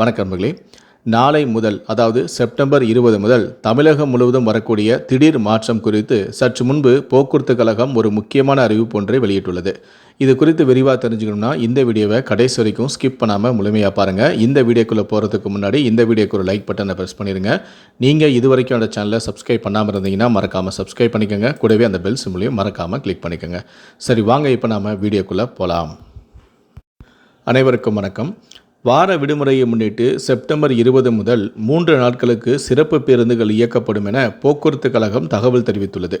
வணக்கம்களே நாளை முதல் அதாவது செப்டம்பர் இருபது முதல் தமிழகம் முழுவதும் வரக்கூடிய திடீர் மாற்றம் குறித்து சற்று முன்பு போக்குவரத்து கழகம் ஒரு முக்கியமான அறிவிப்பு ஒன்றை வெளியிட்டுள்ளது. இது குறித்து விரிவாக தெரிஞ்சுக்கணும்னா இந்த வீடியோவை கடைசி வரைக்கும் ஸ்கிப் பண்ணாமல் முழுமையாக பாருங்கள் இந்த வீடியோக்குள்ளே போகிறதுக்கு முன்னாடி இந்த வீடியோக்கு ஒரு லைக் பட்டனை ப்ரெஸ் பண்ணிடுங்க நீங்கள் இது வரைக்கும் அந்த சேனலை சப்ஸ்கிரைப் பண்ணாமல் இருந்தீங்கன்னா மறக்காமல் சப்ஸ்கிரைப் பண்ணிக்கோங்க. கூடவே அந்த பெல் சிம்லையும் மறக்காமல் கிளிக் பண்ணிக்கோங்க. சரி வாங்க இப்போ நாம் வீடியோக்குள்ளே போகலாம் அனைவருக்கும் வணக்கம். வார விடுமுறையை முன்னிட்டு செப்டம்பர் இருபது முதல் மூன்று நாட்களுக்கு சிறப்பு பேருந்துகள் இயக்கப்படும் என போக்குவரத்து கழகம் தகவல் தெரிவித்துள்ளது.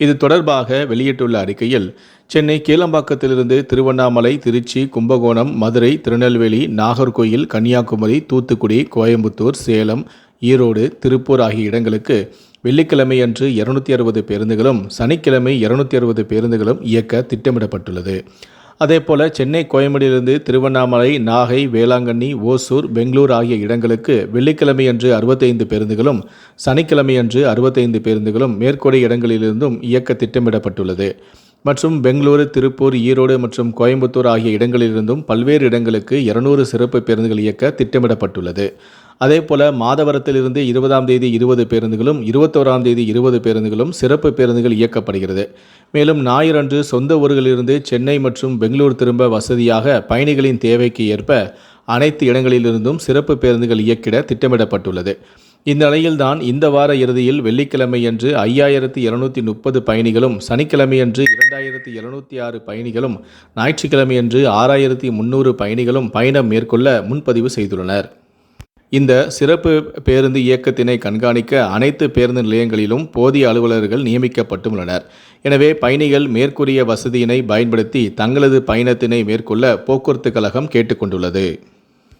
இது தொடர்பாக வெளியிட்டுள்ள அறிக்கையில் சென்னை கீழம்பாக்கத்திலிருந்து திருவண்ணாமலை திருச்சி கும்பகோணம் மதுரை திருநெல்வேலி நாகர்கோயில் கன்னியாகுமரி தூத்துக்குடி கோயம்புத்தூர் சேலம் ஈரோடு திருப்பூர் ஆகிய இடங்களுக்கு வெள்ளிக்கிழமை அன்று இருநூத்தி அறுபது பேருந்துகளும் சனிக்கிழமை இருநூத்தி அறுபது பேருந்துகளும் இயக்க திட்டமிடப்பட்டுள்ளது. அதேபோல சென்னை கோயம்பேடியிலிருந்து திருவண்ணாமலை நாகை வேளாங்கண்ணி ஓசூர் பெங்களூர் ஆகிய இடங்களுக்கு வெள்ளிக்கிழமையன்று அறுபத்தைந்து பேருந்துகளும் சனிக்கிழமையன்று அறுபத்தைந்து பேருந்துகளும் மேற்கொடை இடங்களிலிருந்தும் இயக்க திட்டமிடப்பட்டுள்ளது. மற்றும் பெங்களூரு திருப்பூர் ஈரோடு மற்றும் கோயம்புத்தூர் ஆகிய இடங்களிலிருந்தும் பல்வேறு இடங்களுக்கு இருநூறு சிறப்பு பேருந்துகள் இயக்க திட்டமிடப்பட்டுள்ளது. அதேபோல மாதவரத்திலிருந்து இருபதாம் தேதி இருபது பேருந்துகளும் இருபத்தோராம் தேதி இருபது பேருந்துகளும் சிறப்பு பேருந்துகள் இயக்கப்படுகிறது. மேலும் ஞாயிறன்று சொந்த ஊர்களிலிருந்து சென்னை மற்றும் பெங்களூர் திரும்ப வசதியாக பயணிகளின் தேவைக்கு ஏற்ப அனைத்து இடங்களிலிருந்தும் சிறப்பு பேருந்துகள் இயக்கிட திட்டமிடப்பட்டுள்ளது. இந்த நிலையில்தான் இந்த வார இறுதியில் வெள்ளிக்கிழமையன்று ஐயாயிரத்தி இருநூத்தி முப்பது பயணிகளும் சனிக்கிழமையன்று இரண்டாயிரத்தி எழுநூத்தி ஆறு பயணிகளும் ஞாயிற்றுக்கிழமையன்று ஆறாயிரத்தி முந்நூறு பயணிகளும் பயணம் மேற்கொள்ள முன்பதிவு செய்துள்ளனர். இந்த சிறப்பு பேருந்து இயக்கத்தினை கண்காணிக்க அனைத்து பேருந்து நிலையங்களிலும் போதிய அலுவலர்கள் நியமிக்கப்பட்டுள்ளனர். எனவே பயணிகள் மேற்கூறிய வசதியினை பயன்படுத்தி தங்களது பயணத்தினை மேற்கொள்ள போக்குவரத்து கழகம் கேட்டுக்கொண்டுள்ளது.